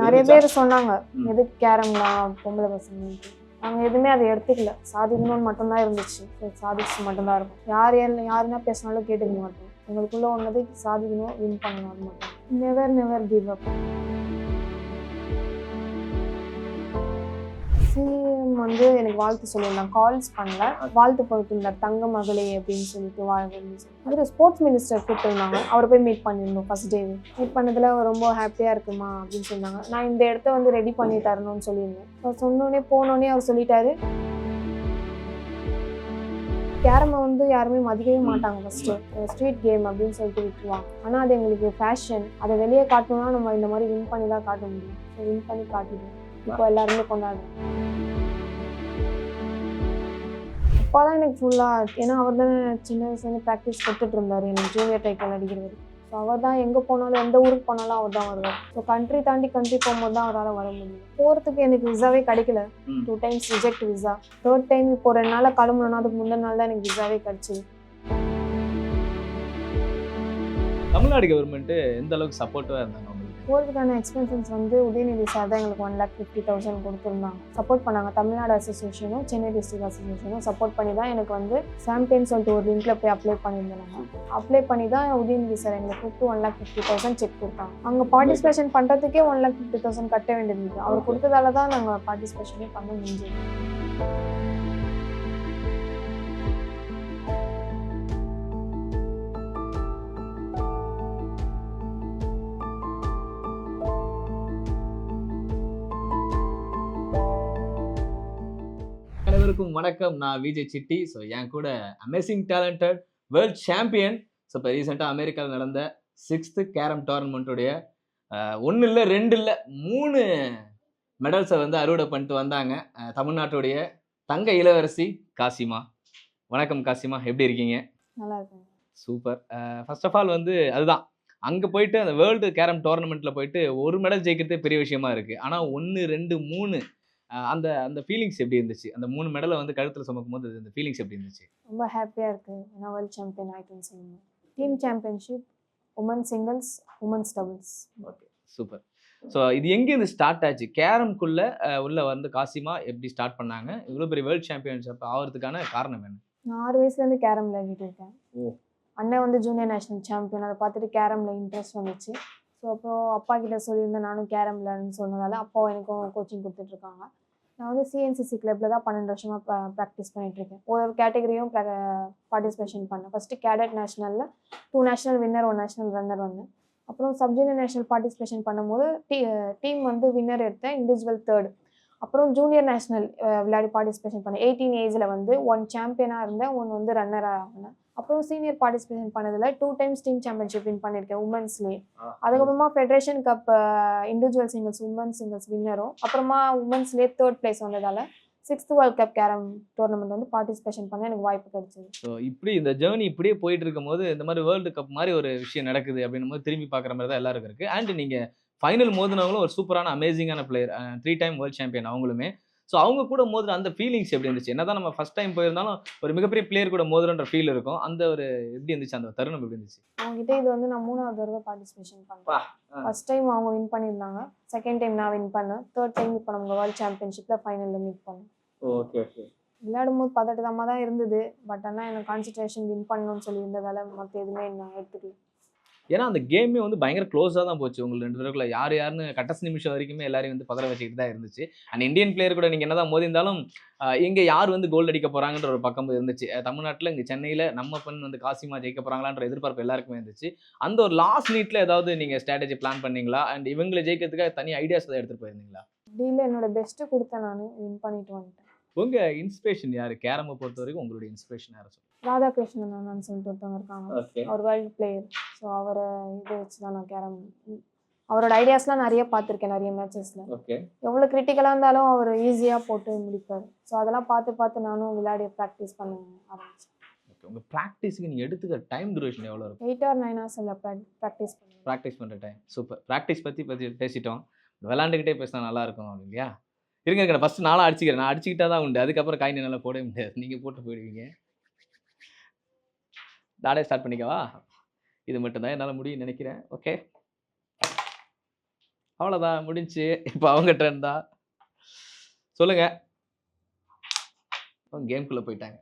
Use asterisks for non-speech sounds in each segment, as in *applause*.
நிறைய? பேர் சொன்னாங்க ம். எதுக்கு கேரம்லாம் பொம்பளை பசங்க? நாங்கள் எதுவுமே அதை எடுத்துக்கல. சாதிக்கணும்னு மட்டும்தான் இருந்துச்சு. சாதிச்சு மட்டும்தான் இருக்கும். யார் யார் யாருன்னா பேசினாலும் கேட்டுக்க மாட்டோம். எங்களுக்குள்ள ஒன்றதை சாதிக்கணும் வின் பண்ணணும் அது மட்டும் never never give up CM வந்து எனக்கு வாழ்த்து சொல்லியிருந்தாங்க கால்ஸ் பண்ணல. வாழ்த்து போட்டிருந்தார் தங்க மகளே அப்படின்னு சொல்லிட்டு இவர் ஸ்போர்ட்ஸ் மினிஸ்டர் கூப்பிட்டுருந்தாங்க. அவரை போய் மீட் பண்ணியிருந்தோம் ஃபர்ஸ்ட் டே மீட் பண்ணதில் ரொம்ப ஹாப்பியாக இருக்குமா அப்படின்னு சொன்னாங்க. நான் இந்த இடத்த வந்து ரெடி பண்ணி தரணும்னு சொல்லியிருந்தேன். அவர் சொன்னோடனே போனோடனே அவர் சொல்லிட்டாரு. கேரமை வந்து யாருமே மதிக்கவே மாட்டாங்க ஃபர்ஸ்ட் ஸ்ட்ரீட் கேம் அப்படின்னு சொல்லிட்டு விட்டுருவாங்க. ஆனால் அது எங்களுக்கு ஃபேஷன் அதை வெளியே காட்டணும்னா நம்ம இந்த மாதிரி வின் பண்ணி தான் காட்ட முடியும். வின் பண்ணி காட்டிடுவோம். இப்போ எல்லாருமே கொண்டாடுறோம். அப்பா தான் எனக்கு ஃபுல்லாக ஏன்னா அவர் தானே சின்ன வயசுலேருந்து ப்ராக்டிஸ் கொடுத்துட்டு இருந்தார் எனக்கு ஜூனியர் டைட்டில் அடிக்கிறது ஸோ அவர் தான் எங்கே போனாலும் எந்த ஊருக்கு போனாலும் அவர் தான் வருவார். ஸோ கண்ட்ரி தாண்டி கண்ட்ரி போகும்போது தான் அவரால் வர முடியும். போகிறதுக்கு எனக்கு விசாவே கிடைக்கல. Two times reject visa third time இப்போ ரெண்டு நாளில் கிளம்பணும்னா அதுக்கு முந்தின நாள் தான் எனக்கு விசாவே கிடச்சிது. தமிழ்நாடு கவர்மெண்ட் எந்த அளவுக்கு சப்போர்ட்டிவா இருந்தாங்க போகிறதுக்கான எக்ஸ்பென்சஸ் வந்து உதயநிதி சார் தான் எங்களுக்கு ஒன் லேக் ஃபிஃப்டி தௌசண்ட் கொடுத்துருந்தாங்க. சப்போர்ட் பண்ணாங்க. தமிழ்நாடு அசோசியேஷனும் சென்னை டிஸ்ட்ரிக்ட் அசோசியேஷனும் சப்போர்ட் பண்ணி தான் எனக்கு வந்து சாம்பியன் சொல்லிட்டு ஒரு லிங்க்ல போய் அப்ளை பண்ணியிருந்தாங்க. அப்ளை பண்ணி தான் உதயநிதி சார் எங்களுக்கு கூப்பிட்டு one lakh fifty thousand cheque கொடுத்தாங்க. அங்கே பார்ட்டிசிபேஷன் பண்ணுறதுக்கே ஒன் லேக் ஃபிஃப்டி தௌசண்ட் கட்ட வேண்டியது அவர் கொடுத்ததால தான் நாங்கள் பார்ட்டிசிபேஷனே பண்ண முடிஞ்சது. அனைவருக்கும் வணக்கம். நான் விஜய் சிட்டி. ஸோ என் கூட amazing talented world champion so இப்போ ரீசெண்டாக அமெரிக்காவில் நடந்த சிக்ஸ்த்து கேரம் டோர்னமெண்ட்டுடைய ஒன்று இல்லை ரெண்டு இல்லை மூணு மெடல்ஸை வந்து அறுவடை பண்ணிட்டு வந்தாங்க. தமிழ்நாட்டுடைய தங்க இளவரசி காசிமா. வணக்கம் காசிமா. எப்படி இருக்கீங்க? நல்லா சூப்பர் ஃபர்ஸ்ட் ஆஃப் ஆல் வந்து அதுதான். அங்கே போயிட்டு அந்த வேர்ல்டு கேரம் டோர்னமெண்ட்டில் போயிட்டு ஒரு மெடல் ஜெயிக்கிறதே பெரிய விஷயமா இருக்குது ஆனால் ஒன்று ரெண்டு மூணு அந்த அந்த ஃபீலிங்ஸ் எப்படி இருந்துச்சு? அந்த மூணு மெடலை வந்து கழுத்தில் சுமக்கும் போது அந்த ஃபீலிங்ஸ் எப்படி இருந்துச்சு? ரொம்ப ஹாப்பியாக இருக்குது ஏன்னா வேர்ல்ட் சாம்பியன் ஆகிட்டுன்னு சொல்லுங்கள் team championship women singles women's doubles okay super so இது எங்கேருந்து ஸ்டார்ட் ஆச்சு? கேரம்குள்ளே உள்ள வந்து காசிமா எப்படி ஸ்டார்ட் பண்ணாங்க? இவ்வளோ பெரிய வேர்ல்ட் சாம்பியன்ஷிப் ஆகிறதுக்கான காரணம் என்ன? நான் ஆறு வயசுலேருந்து கேரம் விளையாடிட்டு இருக்கேன் ஓ. அண்ணன் வந்து ஜூனியர் நேஷனல் சாம்பியன் அதை பார்த்துட்டு கேரமில் இன்ட்ரெஸ்ட் வந்துச்சு. ஸோ அப்புறம் அப்பா கிட்ட சொல்லியிருந்தேன் நானும் கேரம் விளையாடுன்னு சொன்னதால அப்பாவும் எனக்கும் கோச்சிங் கொடுத்துட்ருக்காங்க. நான் வந்து சிஎன்சிசி கிளப்பில் தான் பன்னெண்டு வருஷமாக ப்ராக்டிஸ் பண்ணிகிட்ருக்கேன் ஒரு ஒரு கேட்டகரியும் பார்ட்டிசிபேஷன் பண்ணேன். ஃபஸ்ட்டு கேடட் நேஷனலில் டூ நேஷனல் வின்னர் ஒரு நேஷனல் ரன்னர் வந்தேன். அப்புறம் சப் ஜூனியர் நேஷனல் பார்ட்டிசிபேஷன் பண்ணும்போது டீ டீம் வந்து வின்னர் எடுத்தேன் இண்டிவிஜுவல் தேர்ட் அப்புறம் ஜூனியர் நேஷனல் விளையாடி பார்ட்டிசிபேஷன் பண்ணேன். எயிட்டீன் ஏஜில் வந்து ஒன் சாம்பியனாக இருந்தேன் ஒன் வந்து ரன்னராக இருந்தேன் அப்புறம் சீனியர் பார்ட்டிசிபேஷன் பண்ணதில் two times team championship win பண்ணியிருக்கேன் உமன்ஸ்லேயே அதுக்கப்புறமா federation cup individual singles women singles வின்னரும் அப்புறமா உமன்ஸ்லேயே தேர்ட் பிளேஸ் வந்ததால் sixth world cup carrom tournament வந்து பார்ட்டிசிபேஷன் பண்ண எனக்கு வாய்ப்பு கிடைச்சது. ஸோ இப்படி இந்த ஜேர்னி இப்படியே போயிட்டு இருக்கும்போது இந்த மாதிரி வேர்ல்டு கப் மாதிரி ஒரு விஷயம் நடக்குது அப்படின்னும் போது திரும்பி பார்க்குற மாதிரி தான் எல்லாருக்கும் இருக்கு. அண்ட் நீங்கள் ஃபைனல் மோதினவங்களும் ஒரு சூப்பரான அமேசிங்கான player three time world champion அவங்களுமே. ஸோ அவங்க கூட மோதுற அந்த ஃபீலிங்ஸ் எப்படி இருந்துச்சு? என்னதான் நம்ம ஃபர்ஸ்ட் டைம் போயிருந்தாலும் ஒரு மிகப்பெரிய பிளேயர் கூட மோதுறன்ற ஃபீல் இருக்கும். அந்த ஒரு எப்படி இருந்துச்சு? அந்த தருணம் எப்படி இருந்துச்சு? அவங்ககிட்ட இது வந்து நான் மூணாவது தடவை பார்ட்டிசிபேஷன் பண்ணேன். ஃபர்ஸ்ட் டைம் அவங்க வின் பண்ணியிருந்தாங்க. செகண்ட் டைம் நான் வின் பண்ணேன். தேர்ட் டைம் இப்போ நம்ம வேர்ல்ட் சாம்பியன்ஷிப்பில் ஃபைனலில் மீட் பண்ணோம். ஓகே ஓகே விளையாடும் போது பதட்டமாக தான் இருந்தது. பட் ஆனால் எனக்கு கான்சன்ட்ரேஷன் வின் பண்ணணும்னு சொல்லி இருந்ததால மற்ற எதுவுமே நான் எடுத்துக்கல ஏன்னா அந்த கேமே வந்து பயங்கர க்ளோஸாக தான் போச்சு. உங்களுக்கு ரெண்டு பேருக்குள்ள யார் யாருன்னு கடைசி நிமிஷம் வரைக்குமே எல்லாரையும் வந்து பதற வச்சுக்கிட்டு தான் இருந்துச்சு. அண்ட் இந்தியன் பிளேயர் கூட நீங்கள் என்னதான் மோதிருந்தாலும் இங்கே யார் வந்து கோல்டு அடிக்க போகிறாங்கன்ற ஒரு பக்கம் இருந்துச்சு. தமிழ்நாட்டில் இங்கே சென்னையில் நம்ம பெண் வந்து காசிமா ஜெயிக்க போகிறாங்களான்ற எதிர்பார்ப்பு எல்லாருக்குமே இருந்துச்சு. அந்த ஒரு லாஸ்ட் நீட்டில் ஏதாவது நீங்கள் ஸ்ட்ராட்டஜி பிளான் பண்ணீங்களா? அண்ட் இவங்களை ஜெயிக்கிறதுக்காக தனி ஐடியாஸ் ஏதாவது எடுத்துகிட்டு போயிருந்தீங்களா? டீலில் என்னோட பெஸ்ட்டு கொடுத்தேன் நான். வின் பண்ணிட்டு வந்துட்டேன். உங்கள் இன்ஸ்பிரேஷன் யார்? கேரமை பொறுத்த வரைக்கும் உங்களுடைய இன்ஸ்பிரேஷன் யாரை சொல்லுங்கள் ராதாகிருஷ்ணன் அண்ணான்னு சொல்லிட்டு ஒருத்தவங்க இருக்காங்க. அவர் வேர்ல்டு பிளேயர் ஸோ அவரை இதை வச்சு தான் நான் கேரம் அவரோட ஐடியாஸ்லாம் நிறைய பார்த்துருக்கேன் நிறைய மேட்சஸில் ஓகே எவ்வளோ கிரிட்டிக்கலாக இருந்தாலும் அவர் ஈஸியாக போட்டு முடிப்பார். ஸோ அதெல்லாம் பார்த்து பார்த்து நானும் விளையாடி ப்ராக்டிஸ் பண்ண ஆரம்பிச்சேன். உங்கள் ப்ராக்டிஸுக்கு நீங்கள் எடுத்துக்கிற டைம் டியூரேஷன் எவ்வளோ இருக்கும்? எயிட் ஆர் நைன் ஹவர்ஸில் ப்ராக்டிஸ் பண்ணுவேன். ப்ராக்டிஸ் பண்ணுற டைம் சூப்பர் ப்ராக்டிஸ் பற்றி பற்றி பேசிட்டோம். விளாண்டுக்கிட்டே பேசினா நல்லா இருக்கும் இல்லையா? இருங்க இருங்க. ஃபஸ்ட்டு நாளாக அடிச்சுக்கிறேன். நான் அடிச்சுக்கிட்டா தான் உண்டு. அதுக்கப்புறம் காயின் நல்லா போடவே முடியாது. நீங்கள் போட்டு போயிடுவீங்க. நானே ஸ்டார்ட் பண்ணிக்கவா? இது மட்டும்தான் என்னால் முடியும்னு நினைக்கிறேன். ஓகே அவ்வளோதான் முடிஞ்சு. இப்போ அவங்க ட்ரெண்ட் தான். சொல்லுங்கள் அவங்க கேம்குள்ளே போயிட்டாங்க.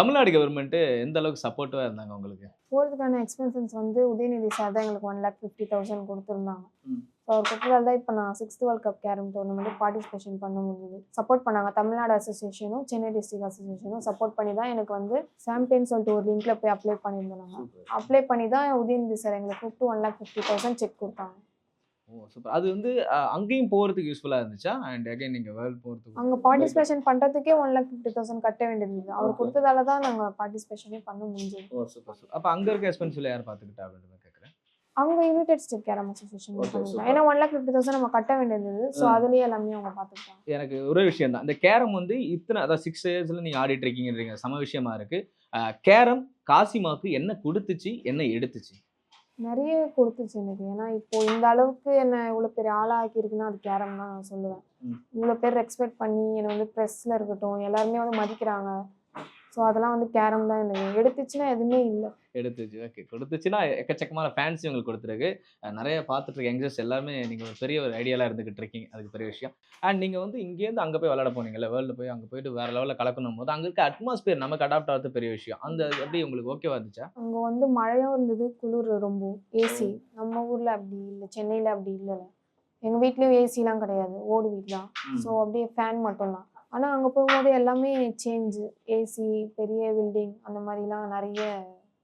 தமிழ்நாடு கவர்மெண்ட்டு எந்த அளவுக்கு சப்போர்ட்டிவாக இருந்தாங்க உங்களுக்கு? போகிறதுக்கான எக்ஸ்பென்சஸ் வந்து உதயநிதி சார் தான் எங்களுக்கு ஒன் லேக் ஃபிஃப்டி தௌசண்ட் கொடுத்துருந்தாங்க. ஸோ அவர் கொடுத்ததால தான் இப்போ நான் sixth world cup carrom tournament participation பண்ண முடியுது சப்போர்ட் பண்ணாங்க. தமிழ்நாடு அசோசியேஷனும் சென்னை டிஸ்ட்ரிக்ட் அசோசியேஷனும் சப்போர்ட் பண்ணி தான் எனக்கு வந்து சாம்பியன் சொல்லிட்டு ஒரு லிங்க்ல போய் அப்ளை பண்ணியிருந்தோம் நாங்கள் அப்ளை பண்ணி தான் உதயநிதி சார் எங்களுக்கு கூப்பிட்டு one lakh fifty thousand cheque கொடுத்தாங்க. Oh super. அது வந்து அங்கேயும் போகிறதுக்கு யூஸ்ஃபுல்லாக இருந்துச்சா? அண்ட் அகைன் நீங்கள் வேர்ல்ட் போகிறதுக்கு அங்கே பார்ட்டிசிபேஷன் பண்ணுறதுக்கே ஒன் லேக் ஃபிஃப்டி தௌசண்ட் கட்ட வேண்டியது அவர். கொடுத்ததால தான் நாங்கள் பார்ட்டிசிபேஷனே பண்ண முடிஞ்சது. Oh super super. அப்போ அங்கே இருக்க எக்ஸ்பென்சிவ் யார் பார்த்துக்கிட்டா அப்படின்னு கேட்குறேன் அவங்க யுனைடெட் ஸ்டேட் கேரம் அசோசியேஷன் பண்ணிக்கலாம். ஏன்னா ஒன் லேக் ஃபிஃப்டி தௌசண்ட் நம்ம கட்ட வேண்டியது ஸோ. அதுலேயே எல்லாமே அவங்க பார்த்துக்கிட்டாங்க எனக்கு ஒரே விஷயம் தான். இந்த கேரம் வந்து இத்தனை அதாவது சிக்ஸ் இயர்ஸில் நீங்கள் ஆடிட்டு இருக்கீங்கன்றீங்க. சம விஷயமா இருக்கு. அஹ், கேரம் காசிமாவுக்கு என்ன கொடுத்துச்சு என்ன எடுத்துச்சு? நிறைய கொடுத்துச்சு எனக்கு. ஏன்னா இப்போ இந்த அளவுக்கு என்ன இவ்வளோ பெரிய ஆளாக்கி இருக்குன்னா அது கேரம் தான் நான் சொல்லுவேன். இவ்வளோ பேர் ரெஸ்பெக்ட் பண்ணி என்னை வந்து ப்ரெஸ்ஸில் இருக்கட்டும் எல்லாருமே வந்து மதிக்கிறாங்க. ஸோ அதெல்லாம் வந்து கேரம் தான் எனக்கு. எடுத்துச்சுன்னா எதுவுமே இல்லை. எடுத்துச்சு. ஓகே கொடுத்துச்சுன்னா எக்கச்சக்கமான ஃபேன்ஸி உங்களுக்கு கொடுத்துருக்கு. நிறைய பார்த்துட்டு இருக்க யங்ஸ்டர்ஸ் எல்லாருமே நீங்கள் ஒரு பெரிய ஒரு ஐடியாலாம் இருந்துகிட்டு இருக்கீங்க. அதுக்கு பெரிய விஷயம். அண்ட் நீங்கள் வந்து இங்கேருந்து அங்கே போய் விளையாட போனீங்கல்ல வேர்ல்டு போய் அங்கே போயிட்டு வேறு லெவலில் கலக்கணும் போது அங்கே இருக்க அட்மாஸ்பியர் நமக்கு அடாப்ட் ஆகிறது பெரிய விஷயம். அந்த அது எப்படி உங்களுக்கு ஓகேவா இருந்துச்சா? அங்கே வந்து மழையும் இருந்தது குளிர் ரொம்ப. ஏசி நம்ம ஊரில் அப்படி இல்லை. சென்னையில் அப்படி இல்லைல்ல எங்கள் வீட்லேயும் ஏசிலாம் கிடையாது. ஓடு வீடு தான் ஸோ அப்படியே ஃபேன் மட்டும்தான். ஆனால் அங்கே போகும்போது எல்லாமே சேஞ்சு ஏசி பெரிய பில்டிங் அந்த மாதிரிலாம் நிறைய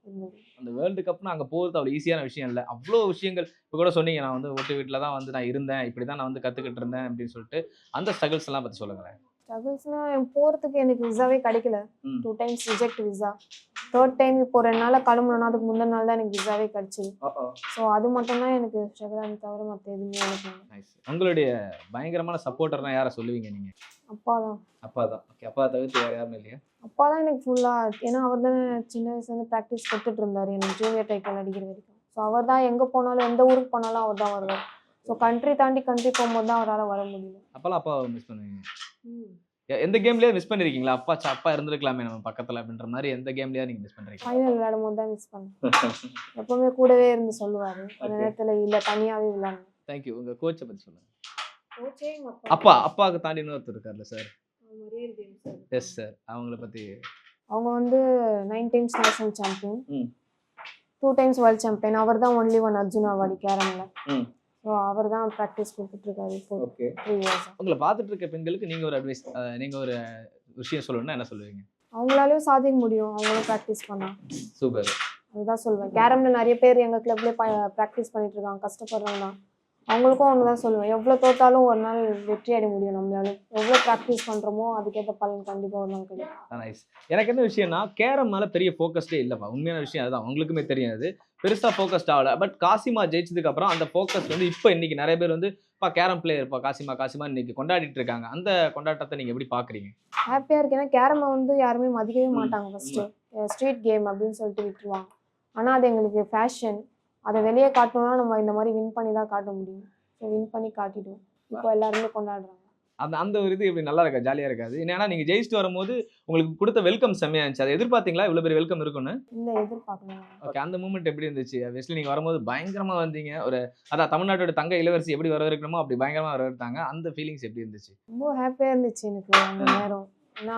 இருந்தது. அந்த வேர்ல்டு கப்னு அங்கே போகிறது அவ்வளோ ஈஸியான விஷயம் இல்லை. அவ்வளோ விஷயங்கள் இப்போ கூட சொன்னீங்க நான் வந்து ஓட்டு வீட்டில் தான் வந்து நான் இருந்தேன் இப்படி தான் நான் வந்து கற்றுக்கிட்டு இருந்தேன் அப்படின்னு சொல்லிட்டு அந்த ஸ்ட்ரகிள்ஸ் எல்லாம் பற்றி சொல்லுங்களேன். ஸ்ட்ரகிள்ஸ்னால் போகிறதுக்கு எனக்கு விசாவே கிடைக்கல. Two times reject visa third time இப்போ ரெண்டு நாளில் கிளம்புனா அதுக்கு முந்தின நாள் தான் எனக்கு விசாவே கிடச்சிது. ஸோ அது மட்டும்தான் எனக்கு ஸ்ட்ரகிளாக தவிர மற்ற எதுவுமே எனக்கு உங்களுடைய பயங்கரமான சப்போர்ட்டர்னா யாரை சொல்லுவீங்க நீங்கள் அப்பா தான். அப்பா தான். ஓகே அப்பா தவிர்த்து வேறு யாருமே இல்லையா? அப்பா தான் எனக்கு ஃபுல்லாக ஏன்னா அவர் தானே சின்ன வயசுலேருந்து ப்ராக்டிஸ் கொடுத்துட்டு இருந்தார் எனக்கு ஜூனியர் டைட்டில் அடிக்கிற வரைக்கும். ஸோ அவர் தான் எங்கே போனாலும் எந்த ஊருக்கு போனாலும் அவர் தான் வருவார். ஸோ கண்ட்ரி தாண்டி கண்ட்ரி போகும்போது தான் அவரால் வர முடியல அப்போல்லாம் அப்பாவை மிஸ் பண்ணுவீங்க? எந்த கேம்லயே மிஸ் பண்ணிருக்கீங்களா? அப்பா அப்பா இருந்திருக்கலாமே நம்ம பக்கத்துல அப்படின்ற மாதிரி எந்த கேம்லயா நீங்க மிஸ் பண்றீங்க ஃபைனல் விளையாடும் போது தான் மிஸ் பண்ணேன் *laughs* எப்பவுமே கூடவே இருந்து சொல்லுவார். அந்த. நேரத்தில் இல்லை தனியாகவே விளையாடணும் தேங்க்யூ உங்க கோச்சை பத்தி சொல்லுங்க. அப்பா. அப்பாவுக்கு தாண்டி இன்னொருத்தர் இருக்கார்ல சார் எஸ் சார் அவங்கள பத்தி. அவங்க வந்து nine times national champion. Two times world champion அவர் தான் ஒன்லி ஒன் அர்ஜுன் அவார்டு கேரமில். ஸோ அவர் தான் ப்ராக்டிஸ் கொடுத்துட்ருக்காரு இப்போ ஓகே த்ரீ இயர்ஸ் உங்களை பார்த்துட்டு இருக்க பெண்களுக்கு நீங்க ஒரு அட்வைஸ் நீங்க ஒரு விஷயம் சொல்லணும்னா என்ன சொல்லுவீங்க? அவங்களாலையும் சாதிக்க முடியும். அவங்களும் ப்ராக்டிஸ் பண்ணா. சூப்பர் அதுதான் சொல்லுவேன். கேரம்ல நிறைய பேர் எங்கள் கிளப்லேயே ப்ராக்டிஸ் பண்ணிட்டு இருக்காங்க கஷ்டப்படுறவங்க தான் அவங்களுக்கும் ஒன்று தான் சொல்லுவேன். எவ்வளோ தோத்தாலும் ஒரு நாள் வெற்றி அடைய முடியும் நம்மளால. எவ்வளோ ப்ராக்டிஸ் பண்ணுறோமோ அதுக்கேற்ற பலன் கண்டிப்பாக ஒரு நாள் கிடைக்கும். நைஸ் எனக்கு என்ன விஷயம்னா கேரம் மேல பெரிய ஃபோக்கஸ்டே இல்லைப்பா. உண்மையான விஷயம் அதுதான். உங்களுக்குமே தெரியாது பெருசா ஃபோக்கஸ்ட் ஆகல. பட் காசிமா ஜெயிச்சதுக்கு அப்புறம் அந்த ஃபோக்கஸ் வந்து இப்போ இன்னைக்கு நிறைய பேர் வந்து பா கேரம் பிளேயர்ப்பா காசிமா காசிமா இன்னைக்கு கொண்டாடிட்டு இருக்காங்க. அந்த கொண்டாட்டத்தை நீங்க எப்படி பாக்குறீங்க? ஹாப்பியாக இருக்கு ஏன்னா கேரமை வந்து யாருமே மதிக்கவே மாட்டாங்க ஃபஸ்ட்டு ஸ்ட்ரீட் கேம் அப்படின்னு சொல்லிட்டு விட்டுருவாங்க. ஆனால் அது எங்களுக்கு ஃபேஷன் அதை வெளியே காட்டணும்னா நம்ம இந்த மாதிரி வின் பண்ணி தான் காட்ட முடியும். ஸோ வின் பண்ணி காட்டிடுவோம். இப்போ எல்லாருமே கொண்டாடுறாங்க. அந்த அந்த ஒரு இது இப்படி நல்லா இருக்கா ஜாலியா இருக்காது. ஏன்னா நீங்க ஜெயிச்சுட்டு வரும்போது உங்களுக்கு கொடுத்த வெல்கம் செம்மையா இருந்துச்சு. அதை எதிர்பார்த்தீங்களா? இவ்வளவு பெரிய வெல்கம் இருக்கும்னு? இல்லை எதிர்பார்க்கலாம் ஓகே அந்த மூமெண்ட் எப்படி இருந்துச்சு? வெஸ்ட்லி நீங்க வரும்போது பயங்கரமா வந்தீங்க. ஒரு அதான் தமிழ்நாட்டோட தங்க இளவரசி எப்படி வரவேற்கணுமோ அப்படி பயங்கரமா வரவேற்றாங்க அந்த ஃபீலிங்ஸ் எப்படி இருந்துச்சு? ரொம்ப ஹாப்பியாக இருந்துச்சு எனக்கு அந்த நேரம். ஏன்னா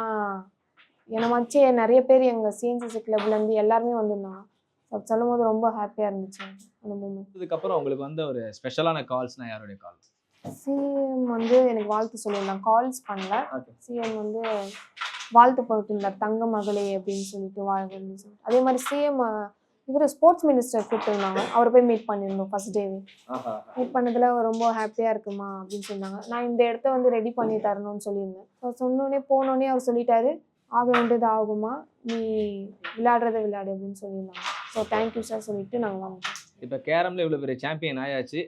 என்னை வச்சு நிறைய பேர் எங்கள் சிஎன்சிசி கிளப்லேருந்து எல்லாருமே வந்திருந்தாங்க. சொல்லும் போது ரொம்ப ஹாப்பியாக இருந்துச்சு அந்த மூமெண்ட் அதுக்கப்புறம் உங்களுக்கு வந்த ஒரு ஸ்பெஷலான கால்ஸ்னா யாருடைய கால் சிஎம் வந்து எனக்கு வாழ்த்து சொல்லியிருந்தாங்க கால்ஸ் பண்ணல. சிஎம் வந்து வாழ்த்து போட்டிருந்தார் தங்க மகளே அப்படின்னு சொல்லிட்டு சொல்லிட்டு. அதே மாதிரி சிஎம் இவர் ஸ்போர்ட்ஸ் மினிஸ்டர் கூப்பிட்டுருந்தாங்க. அவரை போய் மீட் பண்ணியிருந்தோம் ஃபர்ஸ்ட் டேவே மீட் பண்ணதில் ரொம்ப ஹாப்பியாக இருக்குமா அப்படின்னு சொன்னாங்க. நான் இந்த இடத்த வந்து ரெடி பண்ணி தரணும்னு சொல்லியிருந்தேன். ஸோ சொன்னோடனே போனோடனே அவர் சொல்லிட்டாரு. ஆக வேண்டியது ஆகுமா? நீ விளையாடுறத விளையாடு அப்படின்னு சொல்லியிருந்தாங்க. ஸோ தேங்க்யூ சார் சொல்லிட்டு நாங்கள் வந்துட்டோம் இப்போ கேரம்ல இவ்வளவு பெரிய சாம்பியன் ஆயாச்சு.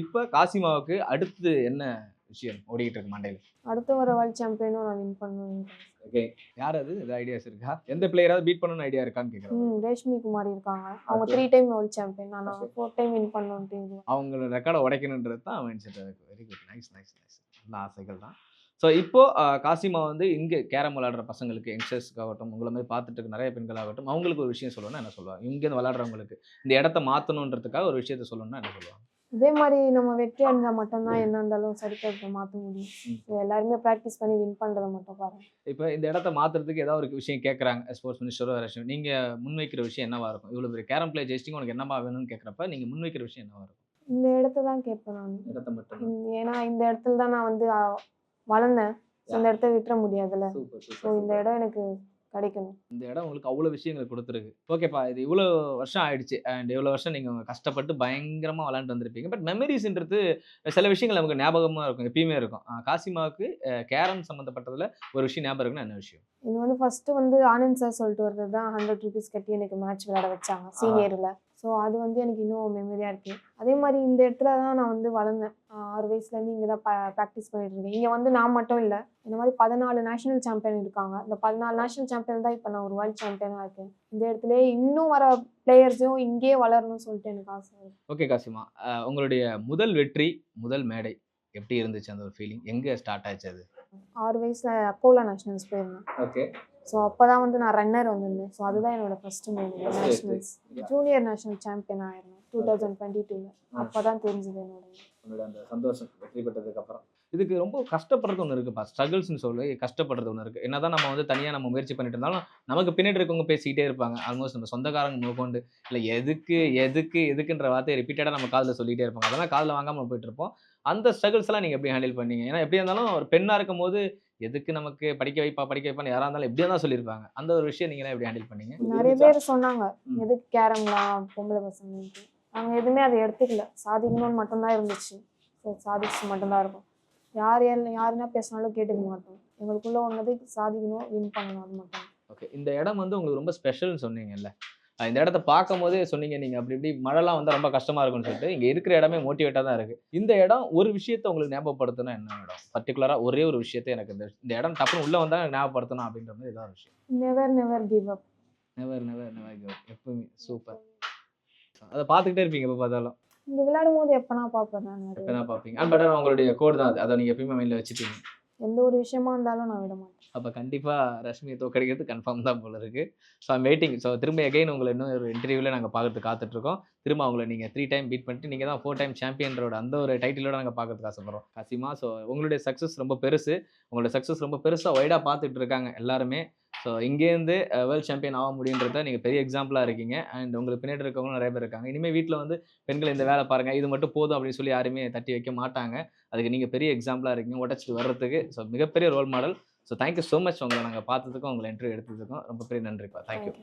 இப்போ காசிமாவுக்கு அடுத்து என்ன விஷயம் ஓடிக்கிட்டு இருக்கு மண்டையில்? அடுத்த ஒரு வேர்ல்ட் சாம்பியனும் நான் வின் பண்ணுவேன் ஓகே யார் அது? இது ஐடியாஸ் இருக்கா? எந்த பிளேயராவது பீட் பண்ணணும்னு ஐடியா இருக்கான்னு கேட்குறேன் ம் ரேஷ்மி குமார் இருக்காங்க. அவங்க. த்ரீ டைம் வேர்ல்ட் சாம்பியன் நான். ஃபோர் டைம் வின் பண்ணணுன்ட்டு அவங்களோட ரெக்கார்டை உடைக்கணுன்றது தான் set very good nice nice nice நல்ல ஆசைகள் தான். ஸோ இப்போ அஹ், காசிமா வந்து இங்கே கேரம் விளையாடுற பசங்களுக்கு யங்ஸ்டர்ஸ்க்காகட்டும் உங்களை மாதிரி பார்த்துட்டு இருக்க நிறைய பெண்களாகட்டும் அவங்களுக்கு ஒரு விஷயம் சொல்லணும்னா என்ன சொல்லுவாங்க? இங்கேருந்து விளையாடுறவங்களுக்கு இந்த இடத்த மாற்றணுன்றதுக்காக ஒரு விஷயத்த சொல்லணும்னா என்ன சொல்லுவாங்க? இதே மாதிரி நம்ம வெற்றி அடைஞ்சா மட்டும்தான் என்ன இருந்தாலும் சரித்திரத்தை மாற்ற முடியும். எல்லாருமே ப்ராக்டிஸ் பண்ணி வின் பண்ணுறதை மட்டும் பாருங்க. இப்போ இந்த இடத்த மாத்துறதுக்கு ஏதாவது ஒரு விஷயம் கேட்குறாங்க ஸ்போர்ட்ஸ் மினிஸ்டரோ வேறு விஷயம் நீங்கள் முன்வைக்கிற விஷயம் என்னவா இருக்கும்? இவ்வளோ பெரிய கேரம் பிளே ஜெயிச்சிங்க உனக்கு என்னவா வேணும்னு கேட்குறப்ப நீங்கள் முன்வைக்கிற விஷயம் என்னவா இருக்கும்? இந்த இடத்த தான் கேட்பேன் நான். இடத்த மட்டும் ஏன்னா இந்த இடத்துல தான் நான் வந்து வளர்ந்தேன். இந்த இடத்த விட்டுற முடியாதுல்ல. ஸோ இந்த இடம் எனக்கு கிடைக்கணும். இந்த இடம் உங்களுக்கு அவ்வளோ விஷயங்களை கொடுத்துருக்கு. ஓகேப்பா இது இவ்வளோ வருஷம் ஆயிடுச்சு. அண்ட் இவ்வளோ வருஷம் நீங்கள் கஷ்டப்பட்டு பயங்கரமாக விளாண்டு வந்திருப்பீங்க. பட் மெமரிஸ்ன்றது சில விஷயங்கள் நமக்கு ஞாபகமாக இருக்கும். எப்பயுமே இருக்கும். காசிமாவுக்கு கேரம் சம்மந்தப்பட்டதில் ஒரு விஷயம் ஞாபகம் இருக்குன்னா என்ன விஷயம்? இது வந்து ஃபர்ஸ்ட் வந்து ஆனந்த் சார் சொல்லிட்டு வர்றது தான் ஹண்ட்ரட் ருபீஸ் கட்டி எனக்கு மேட்ச் விளையாட வச்சாங்க. சீனியரில் ஸோ அது வந்து எனக்கு இன்னும் மெமரியாக இருக்கு. அதே மாதிரி இந்த இடத்துல தான் நான் வந்து வளர்ந்தேன். ஆறு வயசுலேருந்து இங்கே தான் ப்ராக்டிஸ் பண்ணிட்டு இருக்கேன். இங்கே வந்து நான் மட்டும் இல்லை. இந்த மாதிரி பதினாலு நேஷனல் சாம்பியன் இருக்காங்க. இந்த பதினாலு நேஷனல் சாம்பியன் தான் இப்போ நான் ஒரு வேர்ல்ட் சாம்பியனாக இருக்கேன். இந்த இடத்துல இன்னும் வர பிளேயர்ஸையும் இங்கேயே வளரணும்னு சொல்லிட்டு எனக்கு ஆசை ஓகே காசிமா. உங்களுடைய முதல் வெற்றி முதல் மேடை எப்படி இருந்துச்சு அந்த ஒரு ஃபீலிங் எங்கே ஸ்டார்ட் ஆச்சு அது? ஆறு வயசில் அக்கோலா நேஷனல்ஸ் போயிருந்தேன். ஓகே ஸோ அப்போ தான் வந்து நான் ரன்னர் வந்திருந்தேன். ஸோ அதுதான் என்னோட ஃபர்ஸ்ட் மேடை நேஷனல்ஸ் ஜூனியர் நேஷனல் சாம்பியன் ஆயிருந்தேன் டூ தௌசண்ட் டுவெண்ட்டி டூவில் அப்போ தான் தெரிஞ்சது என்னோட அந்த சந்தோஷம் வெற்றி பெற்றதுக்கு அப்புறம். இதுக்கு ரொம்ப கஷ்டப்படுறது ஒன்று இருக்குப்பா. ஸ்ட்ரகிள்ஸ்னு சொல்லி கஷ்டப்படுறது ஒன்று இருக்குது என்னதான் நம்ம வந்து தனியாக நம்ம முயற்சி பண்ணிட்டு இருந்தாலும் நமக்கு பின்னாடி இருக்கவங்க பேசிக்கிட்டே இருப்பாங்க. ஆல்மோஸ்ட் நம்ம சொந்தக்காரங்க முதற்கொண்டு இல்லை எதுக்கு எதுக்கு எதுக்குன்ற வார்த்தையை ரிப்பீட்டடாக நம்ம காதில் சொல்லிகிட்டே இருப்பாங்க அதெல்லாம் காதில் வாங்காமல் போயிட்டு இருப்போம். அந்த ஸ்ட்ரகிள்ஸ் எல்லாம் நீங்கள் எப்படி ஹேண்டில் பண்ணீங்க? ஏன்னா எப்படி இருந்தாலும் ஒரு பெண்ணாக இருக்கும் போது எதுக்கு நமக்கு படிக்க வைப்பா படிக்க வைப்பான்னு யாராக இருந்தாலும் எப்படியா தான் சொல்லியிருப்பாங்க. அந்த ஒரு விஷயம் நீங்களே எப்படி ஹேண்டில் பண்ணீங்க? நிறைய பேர் சொன்னாங்க. எதுக்கு கேரம்லாம் பொம்பளை பசங்கன்ட்டு? நாங்கள் எதுவுமே அதை எடுத்துக்கல. சாதிக்கணும்னு மட்டும்தான் இருந்துச்சு. ஸோ சாதிச்சு மட்டும்தான் இருக்கும். யார் யார் யாருன்னா பேசினாலும் கேட்டுக்க மாட்டோம். எங்களுக்குள்ள ஒன்றது சாதிக்கணும் வின் பண்ணணும் அது மட்டும் ஓகே இந்த இடம் வந்து உங்களுக்கு ரொம்ப ஸ்பெஷல்னு சொன்னீங்கல்ல. இந்த இடத்த பார்க்கும் போதே சொன்னீங்க நீங்க அப்படி இப்படி மழைலாம் வந்தா ரொம்ப கஷ்டமா இருக்கும்னு சொல்லிட்டு இங்க இருக்கிற இடமே மோட்டிவேட்டா தான் இருக்கு. இந்த இடம் ஒரு விஷயத்த உங்களுக்கு ஞாபகப்படுத்தணும் என்ன இடம்? பர்டிகுலரா ஒரே ஒரு விஷயத்த எனக்கு இந்த இந்த இடம் டப்புனு உள்ள வந்தா எனக்கு ஞாபகப்படுத்தணும் அப்படின்ற மாதிரி ஏதாவது விஷயம். Never never give up never never never give எப்பவுமே சூப்பர் அதை பார்த்துக்கிட்டே இருப்பீங்க எப்போ பார்த்தாலும். இங்கே விளையாடும் போது எப்பனா பார்ப்பேன் நான் அது எப்போ தான் பார்ப்பீங்க. பட் உங்களுடைய கோட் தான் அது. நீங்கள் எப்பயுமே மைண்டில் வச்சுப்பீங்க. எந்த ஒரு விஷயமா இருந்தாலும் நான் விட மாட்டேன். அப்போ கண்டிப்பாக ரஷ்மியை தோக்கடிக்கிறது கன்ஃபார்ம் தான் போல இருக்கு. ஸோ ஐம் வெயிட்டிங் ஸோ திரும்ப எகைன் உங்களை இன்னும் ஒரு இன்டர்வியூவில் நாங்கள் பார்க்கறதுக்கு காத்துட்ருக்கோம் திரும்ப அவங்கள நீங்கள் த்ரீ டைம் பீட் பண்ணிட்டு நீங்கள் தான் ஃபோர் டைம் சாம்பியன்றோட அந்த ஒரு டைட்டிலோட நாங்கள் பார்க்கறதுக்கு ஆசைப்படுறோம். காசிமா ஸோ உங்களுடைய சக்ஸஸ் ரொம்ப பெருசு. உங்களுடைய சக்ஸஸ் ரொம்ப பெருசாக ஒய்டாக பார்த்துட்டு இருக்காங்க எல்லாருமே. ஸோ இங்கேருந்து வேர்ல்ட் சாம்பியன் ஆக முடியுன்றத நீங்கள் பெரிய எக்ஸாம்பிளாக இருக்கீங்க. அண்ட் உங்களுக்கு பின்னாடி இருக்கவங்களும் நிறைய பேர் இருக்காங்க. இனிமேல் வீட்டில் வந்து பெண்கள் இந்த வேலை பாருங்கள் இது மட்டும் போதும் அப்படின்னு சொல்லி யாருமே தட்டி வைக்க மாட்டாங்க. அதுக்கு நீங்கள் பெரிய எக்ஸாம்பிளாக இருக்கீங்க உடச்சிட்டு வர்றதுக்கு. ஸோ மிகப்பெரிய role model so thank you so much உங்களை நாங்கள் பார்த்ததுக்கும் உங்களை இன்டர்வியூ எடுத்ததுக்கும் ரொம்ப பெரிய நன்றிப்பா. தேங்க்யூ